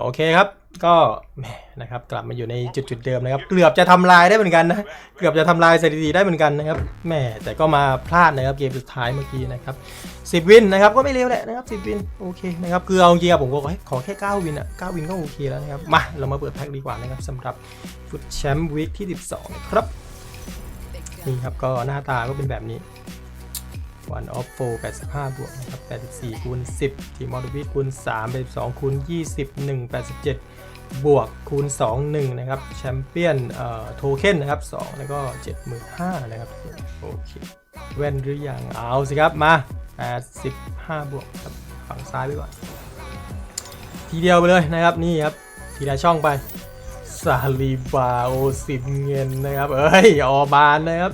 โอเคครับ ก็แหมนะครับกลับมาอยู่ในจุดจุดเดิมนะครับ เกือบจะทำลายได้เหมือนกันนะ เกือบจะทำลายสถิติได้เหมือนกันนะครับแหมแต่ก็มาพลาดนะครับเกมสุดท้ายเมื่อกี้นะครับสิบวินนะครับก็ไม่เร็วแหละนะครับสิบวินโอเคนะครับคือเอาจริงๆผมก็ขอให้ขอแค่9วินอะ9วินก็โอเคแล้วนะครับมาเรามาเปิดแพ็คดีกว่านะครับสำหรับฟุตแชมป์วีคที่ 12นะครับนี่ครับก็หน้าตาก็เป็นแบบนี้ one of four 85 บวกนะครับ84คูณ10 ทีมอลวิทคูณ3 82คูณ20 1 87 บวกคูณ 2 1 นะครับ แชมเปี้ยนเอ่อโทเค็นนะครับ 2 แล้วก็ 75,000นะครับ โอเค แว่นหรือยัง เอาสิครับ มา 85 บวกครับฝั่งซ้ายไปก่อน ทีเดียวไปเลยนะครับ นี่ครับ ทีละช่องไปซาลีบาโอสิบเงินนะครับ เอ้ย ออบานนะครับ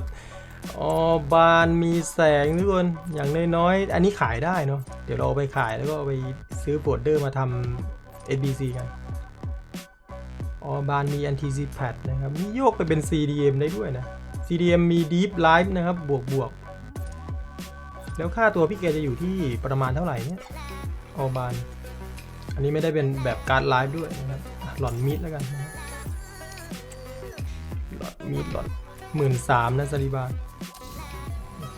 อ๋อบานมีแสงทุกคนอย่างน้อยๆ อันนี้ขายได้เนาะเดี๋ยวเราเอาไปขายแล้วก็เอาไปซื้อโปรดเดอร์มาทำ SBC กันอ๋อบานมี NTC pad นะครับนี่โยกไปเป็น CDM ได้ด้วยนะ CDM มี Deep Life นะครับ บวกบวกแล้วค่าตัวพี่เกจะอยู่ที่ประมาณเท่าไหร่เนี่ยออบาน อันนี้ไม่ได้เป็นแบบการไลฟ์ด้วยนะครับหลอนมิดแล้วกันหลอนมิดหลอนหมื่นสามนะซาลิบาโ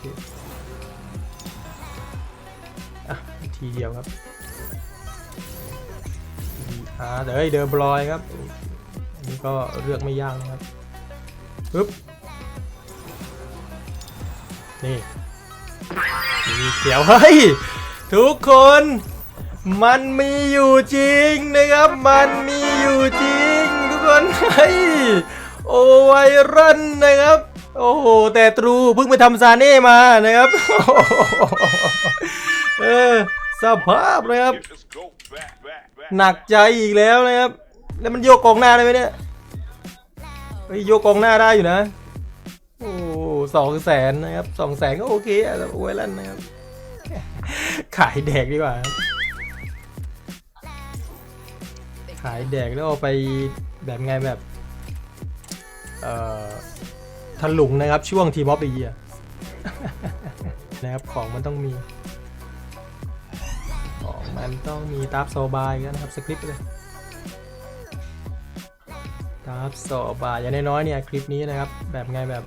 อเคอะทีเดียวครับอ่าเดี๋ยวเดินบลอยครับอันนี้ก็เลือกไม่ยากนะครับปึ๊บนี่มีเขียวเฮ้ยทุกคนมันมีอยู่จริงนะครับ มันมีอยู่จริง ทุกคนเฮ้ยโอไวรันนะครับ โอ้โห แต่ตรูเพิ่งไปทำซาเน่มานะครับ เออสภาพนะครับ หนักใจอีกแล้วนะครับ แล้วมันโยกกองหน้าได้ไหมเนี่ยเฮ้ยโยกกองหน้าได้อยู่นะ โอ้สองแสนนะครับสองแสนก็โอเคอะแต่โอ้ยแล้วนะครับ ขายแดกดีกว่า ขายแดกแล้วเอาไปแบบไงแบบ เอ่อ ถลุงนะครับ ช่วงทีมออฟเดอะเยียนะครับ ของมันต้องมี ของมันต้องมีตาบโซบายกันนะครับ สคริปต์เลยตาบโซบายอย่างน้อยๆเนี่ย คลิปนี้นะครับ แบบไงแบบ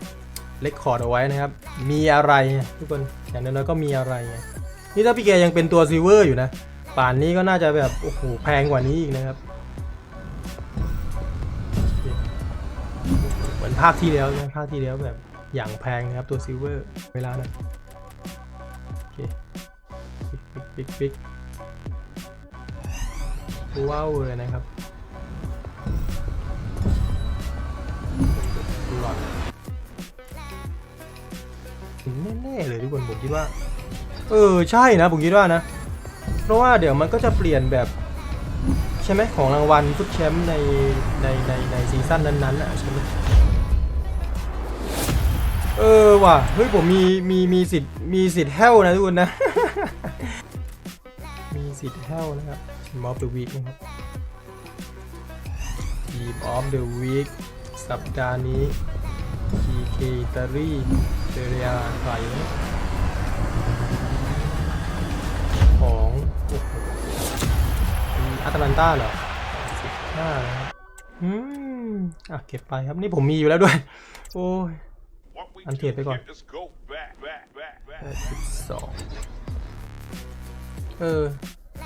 เลคคอร์ดเอาไว้นะครับ มีอะไรทุกคนอย่างน้อยๆก็มีอะไร นี่ถ้าพี่แกยังเป็นตัวซิลเวอร์อยู่นะ ป่านนี้ก็น่าจะแบบ โอ้โห แพงกว่านี้อีกนะครับ ภาคที่แล้วนะภาคที่แล้วแบบอย่างแพงนะครับตัวซิลเวอร์เวลานะโอเคปิ๊กปิ๊กปิ๊กปิ๊กว้าวเลยนะครับหลอดแน่ๆเลยทุกคนผมคิดว่า เออใช่นะผมคิดว่านะ เพราะว่าเดี๋ยวมันก็จะเปลี่ยนแบบใช่ไหมของรางวัลฟุตแชมป์ในในในในซีซั่นนั้นๆอะใช่ไหม เออว่ะเฮ้ยผมมีมีมีสิทธิ์มีสิทธิ์แฮวนะทุกคนนะ มีสิทธิ์แฮวนะครับ Team of the Week นะครับ Team of the Week สัปดาห์นี้ PK อิตาลีเซเรียใครของอ้โหอาตาลันต้าเหรอสิบห้านะครับอืมอะเก็บไปครับนี่ผมมีอยู่แล้วด้วย โอ้ย What we Anh do thiệt với con. here, Just go back, back, back, แป back. ดสิบสองเออ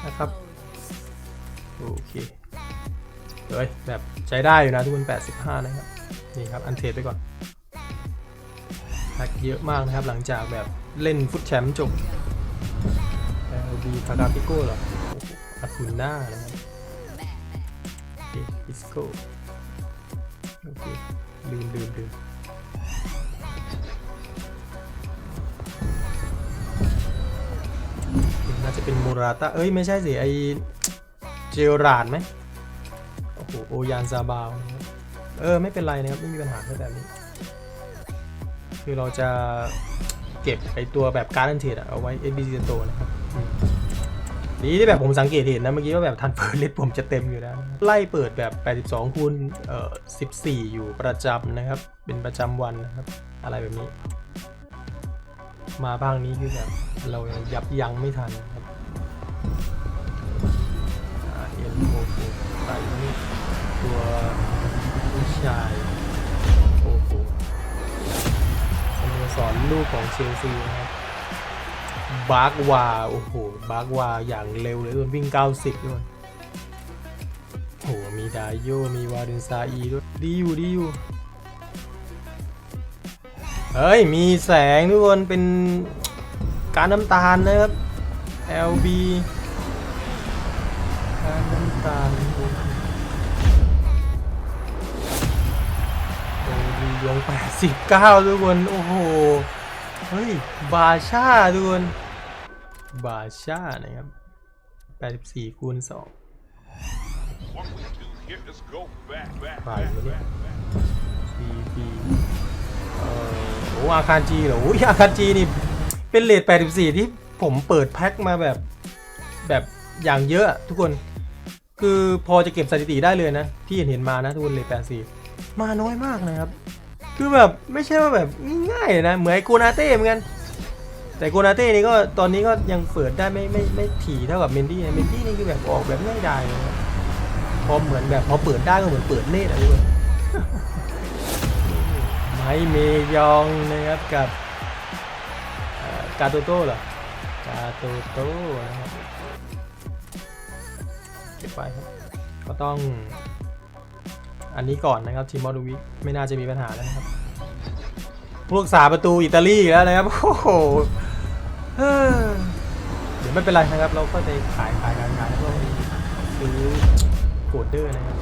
นะครับ โอเคเฮ้ยแบบใช้ได้อยู่นะทุกคน85 นะครับ นี่ครับ อันเทรดไปก่อนแพ็กเยอะมากนะครับหลังจากแบบเล่นฟุตแชมป์จบ LB คาราปิโก้เหรอโอ้โหอาคุน่านะครับโอเคอิสโก้โอเคลืมลืมลืม น่าจะเป็นโมราตาเอ้ยไม่ใช่สิไอเจอราดไหมโอ้โหโอยานซาบาวเออไม่เป็นไรนะครับไม่มีปัญหาแค่แบบนี้ คือเราจะเก็บไอตัวแบบการ์ดเทรดเอาไว้ SBC ตัวนะครับอืมดีที่แบบผมสังเกตเห็นนะเมื่อกี้ว่าแบบทันเฟิร์ลิสผมจะเต็มอยู่แล้ว ไล่เปิดแบบ 82คูณเอ่อ14 อยู่ประจำนะครับ เป็นประจำวันนะครับ อะไรแบบนี้ มาบ้างนี้คือแบบ เรายังยับยั้งไม่ทันครับเอ็นโอชายโอ้โหสโมสรลูกของเชลซีนะครับบาร์กวาโอ้โหบาร์กวาอย่างเร็วเลยด้วยวิ่ง 90 ด้วยโอ้โหมีดาโยมีวาเดนซาอีด้วยดีอยู่ดีอยู่เฮ้ย มีแสงทุกคนเป็น การน้ำตาลนะครับ LB การน้ำตาลโอ้ดียง89ทุกคน โอ้โห เฮ้ย บาชาทุกคน บาชานะครับ84คูณ2 What we do here is go back, back, Right, back, buddy. back, back. CP เออโอ้อาคารจีเหรอโอ้ยอาคารจีนี่ เป็นเลท84 ที่ผมเปิดแพ็คมาแบบแบบอย่างเยอะทุกคน คือพอจะเก็บสถิติได้เลยนะ ที่เห็นเห็นมานะทุกคนเลท84 มาน้อยมากนะครับ คือแบบไม่ใช่ว่าแบบง่ายๆนะ เหมือนไอโกนาเต้เหมือนกัน แต่โกนาเต้นี่ก็ตอนนี้ก็ยังเปิดได้ไม่ไม่ไม่ถี่เท่ากับเมนดี้เมนดี้นี่คือแบบออกแบบง่ายดายนะพอเหมือนแบบพอเปิดได้ก็เหมือนเปิดเนตรอะทุกคนไมเมยองนะครับกับ กาโตโต้เหรอกาโตโต้นะครับเก็บไปครับก็ต้อง อันนี้ก่อนนะครับทีมมอดูวิไม่น่าจะมีปัญหาแล้วนะครับผู้รักษาประตูอิตาลีแล้วนะครับโอ้โหเดี๋ยวไม่เป็นไรนะครับ เราก็ไปขายขายขายขายแล้วก็ซื้อโกดเดอร์นะครับ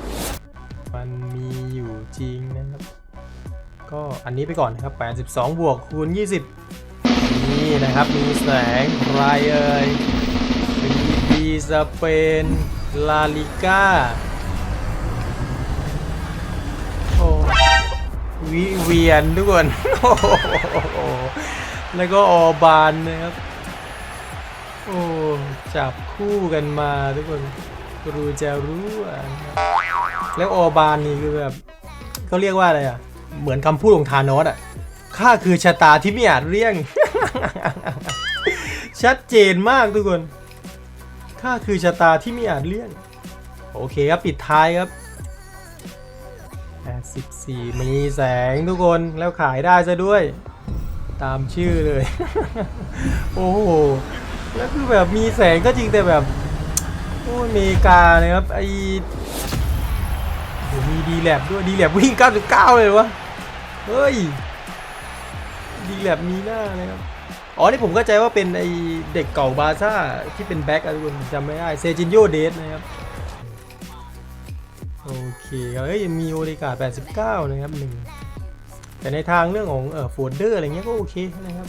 มันมีอยู่จริงนะครับ ก็อันนี้ไปก่อนนะครับ 82 บวกคูณ 20 นี่นะครับมีแสงไรเอ่ยซีบีสเปนลาลิก้าโอ้วิเวียนทุกคนโอ้โหแล้วก็ออบานนะครับ โอ้จับคู่กันมาทุกคนรู้จะรู้อะแล้วออบานนี่คือแบบเขาเรียกว่าอะไรอะ เหมือนคำพูดของธานอสอะข้าคือชะตาที่ไม่อาจเลี่ยง ชัดเจนมากทุกคนข้าคือชะตาที่ไม่อาจเลี่ยง โอเคครับ ปิดท้ายครับ84มีแสงทุกคนแล้วขายได้ซะด้วย ตามชื่อเลย โอ้โห แล้วคือแบบมีแสงก็จริงแต่แบบโอ้ยอเมริกานะครับไอโหมีดีแลบด้วยดีแลบวิ่ง 99 เลยวะ เฮ้ย ดีแลบมีหน้านะครับ อ๋อ นี่ผมเข้าใจว่าเป็นไอเด็กเก่าบาซ่าที่เป็นแบ็กอะทุกคนผมจำไม่ได้ เซจินโยเดสนะครับ โอเคครับเอ้ยยังมีโอริกา 89 นะครับหนึ่งแต่ในทางเรื่องของเอ่อโฟลเดอร์อะไรเงี้ยก็โอเคนะครับ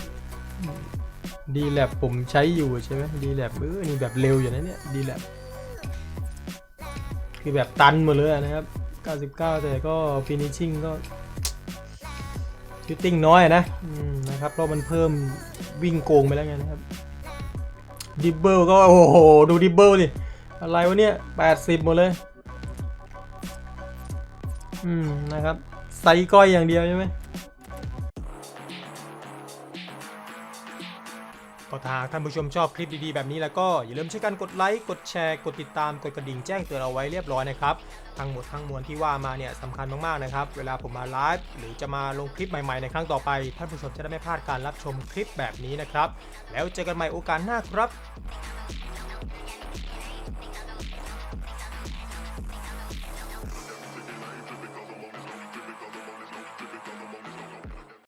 ดีแลบผมใช้อยู่ใช่ไหมดีแลบเออนี่แบบเร็วอยู่นะเนี่ยดีแลบคือแบบตันหมดเลยนะครับ 99 แต่ก็ฟินิชชิ่งก็ชูตติ้งน้อยนะนะครับเพราะมันเพิ่ม วิ่งโกงไปแล้วไงนะครับดิบเบิลก็โอ้โหดูดิบเบิลดิอะไรวะเนี่ย80หมดเลย อืมนะครับไซก้อยอย่างเดียวใช่ไหม ก็ถ้าหากท่านผู้ชมชอบคลิปดีๆ แบบนี้แล้วก็อย่าลืมช่วยกันกดไลค์ กดแชร์ กดติดตาม กดกระดิ่งแจ้งเตือนเอาไว้เรียบร้อยนะครับ ทั้งหมดทั้งมวลที่ว่ามาเนี่ยสำคัญมากๆนะครับ เวลาผมมาไลฟ์หรือจะมาลงคลิปใหม่ๆในครั้งต่อไป ท่านผู้ชมจะได้ไม่พลาดการรับชมคลิปแบบนี้นะครับ แล้วเจอกันใหม่โอกาสหน้าครับ